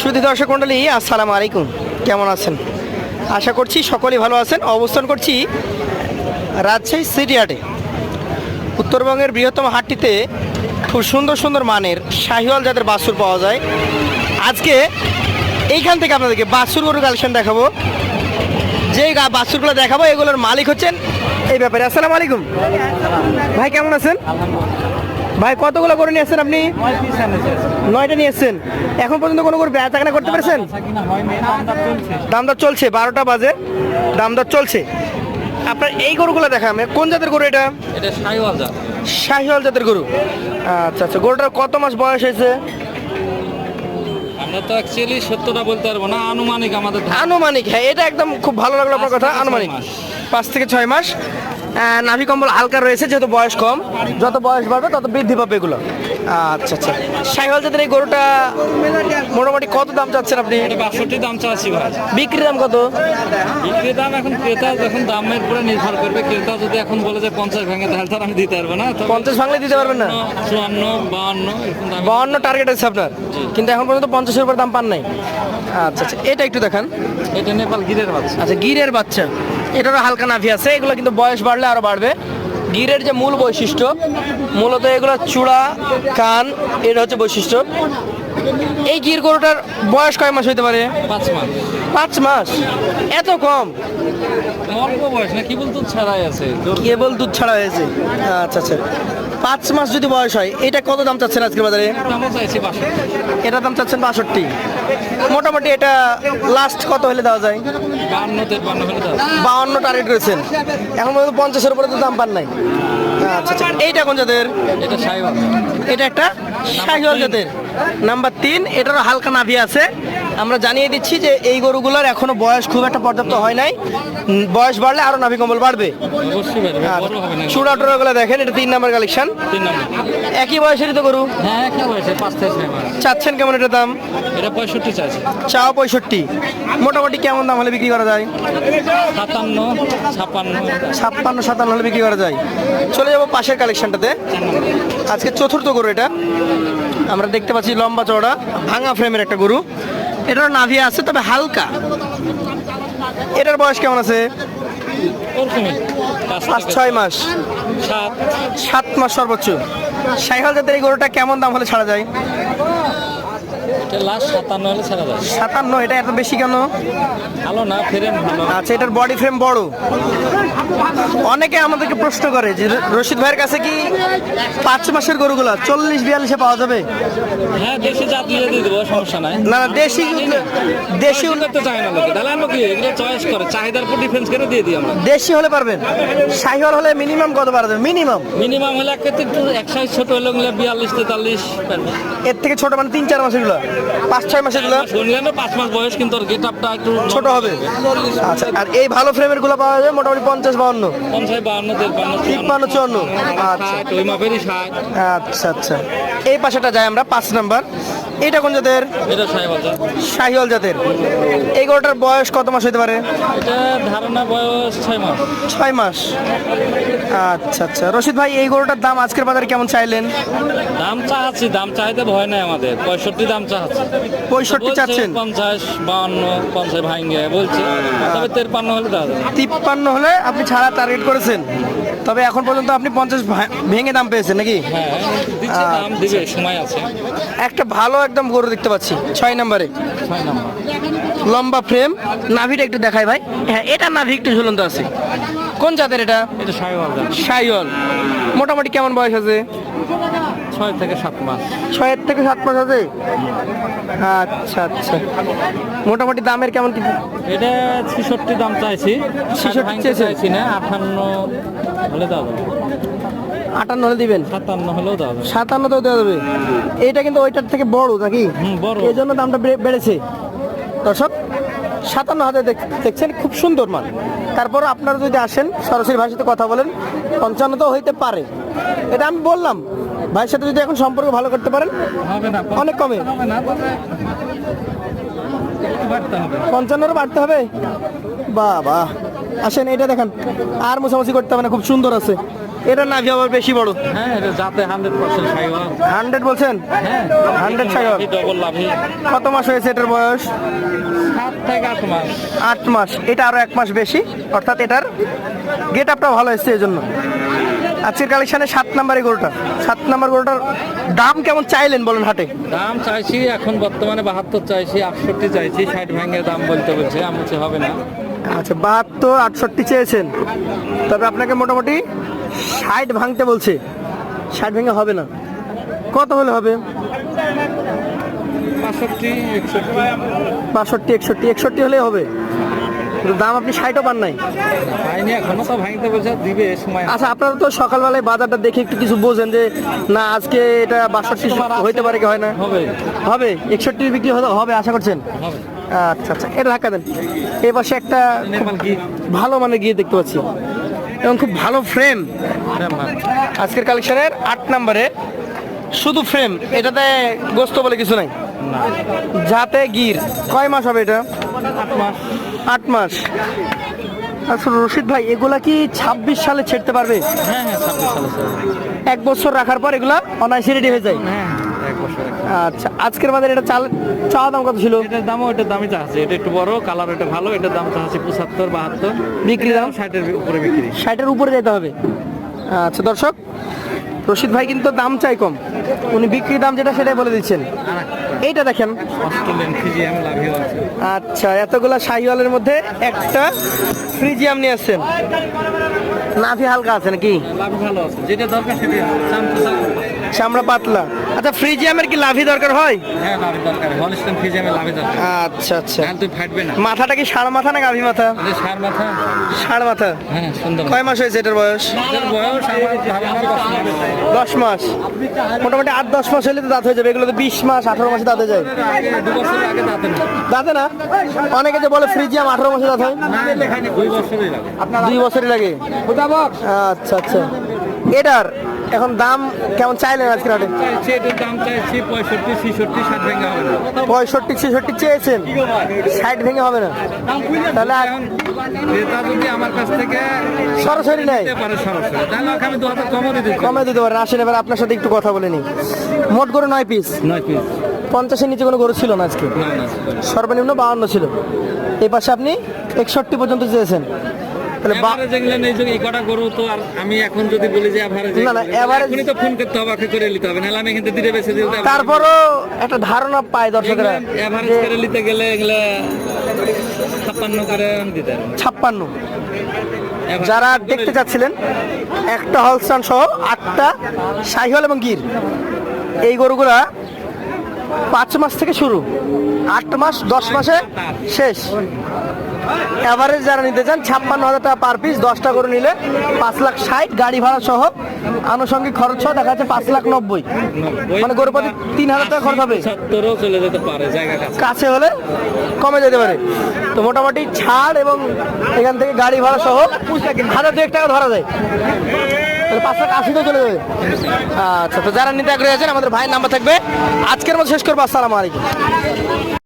সুধী দর্শক মণ্ডলী, আসসালামু আলাইকুম। কেমন আছেন? আশা করছি সকলেই ভালো আছেন। অবস্থান করছি রাজশাহী সিটি হাটে। উত্তরবঙ্গের বৃহত্তম হাটটিতে খুব সুন্দর সুন্দর মানের শাহিওয়াল জাতের বাছুর পাওয়া যায়। আজকে এইখান থেকে আপনাদেরকে বাছুর গরুর কালেকশন দেখাবো। যে গা বাছুরগুলো দেখাবো, এগুলোর মালিক হচ্ছেন এই ব্যাপারে। আসসালামু আলাইকুম। ভাই, কেমন আছেন? ভাই কতগুলো করে নিয়ে আসছেন আপনি? নয়টা নিয়ে এসছেন এখন পর্যন্ত কোনো করে বেচা কেনা করতে পেরেছেন? দামদার চলছে বারোটা বাজে। দামদার চলছে। আপনার এই গরুগুলো দেখাম কোন জাতের গরু এটা? শাহিওয়াল জাতের গরু। আচ্ছা আচ্ছা গরুটার কত মাস বয়স হয়েছে? আমরা তো অ্যাকচুয়ালি সত্যটা বলতে পারব না আনুমানিক আমাদের আনুমানিক হ্যাঁ এটা একদম খুব ভালো লাগল আপনার কথা আনুমানিক। পাঁচ থেকে ছয় মাস। নাভি কম্বল হালকা রয়েছে যেহেতু বয়স কম। যত বয়স বাড়বে তত বৃদ্ধি পাবে এগুলো। আচ্ছা আচ্ছা। শাহিওয়াল জাতের এই গরুটা মোটামুটি কত দাম চাচ্ছেন আপনি? বাষট্টি দাম চাচ্ছি ভাই। বিক্রি দাম কত? বিক্রি দাম এখন ক্রেতা যখন দামের উপরে নির্ভর করবে ক্রেতা যদি এখন বলে যে পঞ্চাশ ভেঙে তাহলে তো আর আমি দিতে পারব না। পঞ্চাশ ভাঙলে দিতে পারবেন না? চুয়ান্ন বাহান্ন বাউন্ন টার্গেট আছে আপনার? কিন্তু এখন পর্যন্ত পঞ্চাশের উপর দাম পান নাই। আচ্ছা আচ্ছা। এটা একটু দেখান। এটা নেপাল গিরের বাচ্চা। আচ্ছা গিরের বাচ্চা। এটারও হালকা নাভি আছে এগুলো কিন্তু বয়স বাড়লে আরও বাড়বে। গিরের যে মূল বৈশিষ্ট্য মূলত এগুলো চূড়া কান এটা হচ্ছে বৈশিষ্ট্য। এই গির গরুটার বয়স কয় মাস হইতে পারে? পাঁচ মাস। পাঁচ মাস? এত কম? অল্প বয়স না কেবল দুধ ছাড়াই আছে। কেবল দুধ ছাড়া হয়েছে আচ্ছা আচ্ছা। পাঁচ মাস যদি বয়স হয় এটা কত দাম চাচ্ছেন আজকের বাজারে? এটা দাম চাচ্ছেন বাষট্টি। মোটামুটি এটা লাস্ট কত হলে দেওয়া যায়? বাউন্ন টার্গেট করেছেন এখন পর্যন্ত পঞ্চাশের উপরে তো দাম পান নাই। আচ্ছা আচ্ছা। এইটা কোন জাতের? এটা একটা শাহিওয়াল জাতের। নাম্বার তিন এটারও হালকা নাভি আছে। আমরা জানিয়ে দিচ্ছি যে এই গরুগুলোর এখনও বয়স খুব একটা পর্যাপ্ত হয় নাই। বয়স বাড়লে আরও নাভি কম্বল বাড়বে। বড় চূড়া টুড়াগুলো দেখেন এটা তিন নাম্বার কালেকশন তিন নম্বর। একই বয়সেরই তো গরু? হ্যাঁ চাচ্ছেন কেমন এটা দাম? এটা পঁয়ষট্টি চাও পঁয়ষট্টি। মোটামুটি কেমন দাম হলে বিক্রি করা যায়? সাতান্ন ছাপান্ন ছাপ্পান্ন সাতান্ন হলে বিক্রি করা যায়। চলে যাব পাশের কালেকশনটাতে আজকে চতুর্থ গরু এটা। আমরা দেখতে পাচ্ছি লম্বা চড়া ভাঙা ফ্রেমের একটা গরু। এটার নাভি আছে তবে হালকা। এটার বয়স কেমন আছে? পাঁচ ছয় মাস। সাত। মাস সর্বোচ্চ। সাইহল জাতের এই গরুটা কেমন দাম হলে ছাড়া যায়? এটা লাস্ট সাতান্ন হলে ছাড়া যায়। সাতান্ন এটা এত বেশি কেন? ভালো না ভালো আচ্ছা এটার বডি ফ্রেম বড়। অনেকে আমাদেরকে প্রশ্ন করে যে রশিদ ভাইয়ের কাছে কি পাঁচ মাসের গরুগুলা চল্লিশ বিয়াল্লিশে পাওয়া যাবে? হ্যাঁ দেশি জাত নিয়ে দিয়ে দেবো সমস্যা নাই। না দেশি দেশি করতে চায় না লোকে। তাহলে আমরা কি এগুলো চয়েস করে। চাহিদার উপর ডিফেন্স করে দিয়ে দিই আমরা। দেশি হলে পারবেন। শাহিওয়াল হলে মিনিমাম কত পারা যাবে? মিনিমাম মিনিমাম হলে এক একটু এক সাইজ ছোট হলে বিয়াল্লিশ তেতাল্লিশ এর থেকে ছোট মানে তিন চার মাসেরগুলো। পাঁচ ছয় মাসেরগুলো শুনলেন পাঁচ মাস বয়স কিন্তু ওর গেটআপটা একটু ছোট হবে। আচ্ছা আর এই ভালো ফ্রেমেরগুলো পাওয়া যাবে মোটামুটি পঞ্চাশ বাউন্ন। পঞ্চাশ বাউন্ন তিপ্পান্ন চুয়ান্ন। আচ্ছা। ওই মাপেরই ষাট। আচ্ছা আচ্ছা। এই পাশেটা যাই আমরা পাঁচ নাম্বার। এটা কোন জাতের? এটা শাহিওয়াল জাতের। এই গরুটার বয়স কত মাস হতে পারে? এটা ধারণা বয়স ছয় মাস। ছয় মাস। আচ্ছা আচ্ছা। রশিদ ভাই এই গরুটার দাম আজকের বাজারে কেমন চাইলেন? দাম চাচ্ছি দাম চাইতে ভয় নাই আমাদের। পঁয়ষট্টি দাম চাচ্ছি। পঁয়ষট্টি চাচ্ছেন? পঞ্চাশ বাউন্ন পঞ্চাশ ভাঙ্গে বলছে। তবে তেরপান্ন হলে দাও তিপ্পান্ন হলে আপনি ছাড়া টার্গেট করেছেন। তবে এখন পর্যন্ত আপনি পঞ্চাশ ভেঙে দাম পেয়েছেন নাকি? হ্যাঁ দিচ্ছে দাম দিবে সময় আছে। একটা ভালো একদম গরু দেখতে পাচ্ছি। ছয় নম্বরে। লম্বা ফ্রেম নাভিটা একটু দেখায় ভাই। হ্যাঁ এটা নাভি একটু ঝুলন্ত আছে। কোন জাতের এটা? সাইওয়াল মোটামুটি কেমন বয়স আছে? ছয় থেকে সাত মাস। ছয়ের থেকে সাত মাস আছে? আচ্ছা আচ্ছা। মোটামুটি দামের কেমন কি? এটা ছেষট্টি দাম চাইছি। 66 ভাঙতে চেয়েছেন? চাইছি না আটান্ন হলে আটান্ন হলে দিবেন? সাতান্ন হলেও দাও সাতান্ন তো দেওয়া যাবে। এইটা কিন্তু ওইটার থেকে বড় নাকি? বড়। এই জন্য দামটা বেড়েছে। দর্শক সাতান্ন হাজার দেখ- দেখছেন খুব সুন্দর মান তারপর আপনারা যদি আসেন সরাসরি সাথে কথা বলেন পঞ্চান্ন তো হইতে পারে। এটা আমি বললাম ভাইয়ের সাথে যদি এখন সম্পর্ক ভালো করতে পারেন অনেক কমে। পঞ্চান্নরও বাড়তে হবে? বাহ বাহ। আসেন এটা দেখেন। আর মোছামুছি করতে হবে না খুব সুন্দর আছে। এটা নাভি আবার বেশি বড়। হ্যাঁ এটা যাতে হান্ড্রেড পার্সেন্ট সাইওয়াল। হান্ড্রেড বলছেন? হ্যাঁ। হান্ড্রেড সাইওয়াল। ডবল লাভি। কত মাস হয়েছে এটার বয়স? সাত থেকে আট মাস। আট মাস। এটা আরও এক মাস বেশি অর্থাৎ এটার গেট আপটা ভালো এসছে এই জন্য আজকের কালেকশনে সাত নাম্বারে গরুটা। সাত নাম্বার গরুটার দাম কেমন চাইলেন বলেন হাটে? দাম চাইছি এখন বর্তমানে বাহাত্তর চাইছি আটষট্টি চাইছি ষাট ভেঙে দাম বলতে বলছে আমি হবে না। আচ্ছা বাহাত্তর আটষট্টি চেয়েছেন। তবে আপনাকে মোটামুটি ষাট ভাঙতে বলছে। ষাট ভেঙে হবে না। কত হলে হবে? বাষট্টি একষট্টি। একষট্টি হলে হবে। দাম আপনি ষাটও পান নাই। এ আচ্ছা আপনারা তো সকালবেলায় বাজারটা দেখে একটু কিছু বোঝেন যে না আজকে এটা বাষট্টি হইতে পারে কি হয় না? হবে। হবে। একষট্টি বিক্রি হবে আশা করছেন? আচ্ছা আচ্ছা এটা ধাক্কা দেন। এই পাশে একটা ভালো মানে গিয়ে দেখতে পাচ্ছি। এবং খুব ভালো ফ্রেম আজকের কালেকশনের আট নম্বরে শুধু ফ্রেম এটাতে গোস্ত বলে কিছু নাই। যাতে গির। কয় মাস হবে এটা? আট মাস। আচ্ছা রশিদ ভাই এগুলা কি ছাব্বিশ সালে ছেড়তে পারবে? হ্যাঁ হ্যাঁ এক বছর রাখার পর এগুলা অনায়াসে রেডি হয়ে যায়। হ্যাঁ। আচ্ছা আজকের বাজারে এটা চাল চাওয়া দাম কত ছিল? এটার দামও এটার দামই চাচ্ছে এটা একটু বড় কালার এটা ভালো এটার দাম চাচ্ছে পঁচাত্তর বাহাত্তর। বিক্রি দাম? ষাটের উপরে বিক্রি। ষাটের উপরে যেতে হবে। আচ্ছা দর্শক রশিদ ভাই কিন্তু দাম চাই কম। উনি বিক্রি দাম যেটা সেটাই বলে দিচ্ছেন। এইটা দেখেন। আছে। আচ্ছা এতগুলা শাহিওয়ালের মধ্যে একটা ফ্রিজিয়াম নিয়ে আসছেন। নাভি হালকা আছে নাকি? ভালো আছে। যেটা দরকার। চামড়া পাতলা। আচ্ছা ফ্রিজিয়ামের কি লাভি দরকার হয়? হ্যাঁ দরকার হলিস্টান দরকার। আচ্ছা আচ্ছা। তাহলে তুই ফাটবে না। মাথাটা কি ষাড় মাথা না গাভি মাথা? ষাড় মাথা। হ্যাঁ সুন্দর কয় মাস হয়েছে এটার বয়স? বয়স দশ মাস। মোটামুটি আট দশ মাস হলে তো দাঁত হয়ে যাবে। এগুলো তো বিশ মাস আঠারো মাসে দাঁতে যায়। দাঁতে না। অনেকে যে বলে ফ্রিজিয়াম আঠারো মাসে দাঁত হয়। দুই বছরই লাগে। দুই বছরই লাগে। আচ্ছা আচ্ছা। এটার এখন দাম কেমন চাইলেন আজকে রাতে দাম চাইছি পঁয়ষট্টি ছিষট্টি ষাট ভেঙে হবে না। পঁয়ষট্টি ছেষট্টি চেয়েছেন? ষাট ভেঙে হবে না। তাহলে ক্রেতা যদি আমার কাছ থেকে সরাসরি নেয়। কমে দিতে পারেন আসেন এবার আপনার সাথে একটু কথা বলে নিই। মোট করে নয় পিস নয় পিস পঞ্চাশের নিচে কোনো গরু ছিল না আজকে? না না সর্বনিম্ন বাউন্ন ছিল। এই পাশে আপনি একষট্টি পর্যন্ত চেয়েছেন। তাহলে এভারেজ এগুলো নেই যে এই কটা গরু তো আর আমি এখন যদি বলি যে এভারেজ না, না, average- এখনই তো ফোন করতে হবে আগে করে নিতে হবে নাহলে আমি কিন্তু দিতে বেশি দিতে তারপরও একটা ধারণা পায় দর্শকরা এভারেজ করে নিতে গেলে এগুলা ছাপ্পান্ন করে দিতে পারব ছাপ্পান্ন। Average যারা দেখতে চাচ্ছিলেন একটা হলস্টান সহ আটটা সাইহল এবং গির। এই গরুগুলা পাঁচ মাস থেকে শুরু আট মাস দশ মাসে শেষ। এভারেজ যারা নিতে চান ছাপ্পান্ন হাজার টাকা পার পিস দশটা করে নিলে পাঁচ লাখ ষাট গাড়ি ভাড়া সহ আনুষঙ্গিক খরচ সহ দেখা যাচ্ছে পাঁচ লাখ নব্বই। মানে গরু প্রতি তিন হাজার টাকা খরচ হবে। চলে যেতে পারে কাছে। কাছে হলে কমে যেতে পারে। তো মোটামুটি ছাড় এবং এখান থেকে গাড়ি ভাড়া সহ হাজার দুয়েক টাকা ধরা যায়। তাহলে পাঁচ লাখ আশিতে চলে যাবে। আচ্ছা তো যারা নিতে আগ্রহী আছেন আমাদের ভাইয়ের নাম্বার থাকবে। আজকের মতো শেষ করব। আসসালামু আলাইকুম।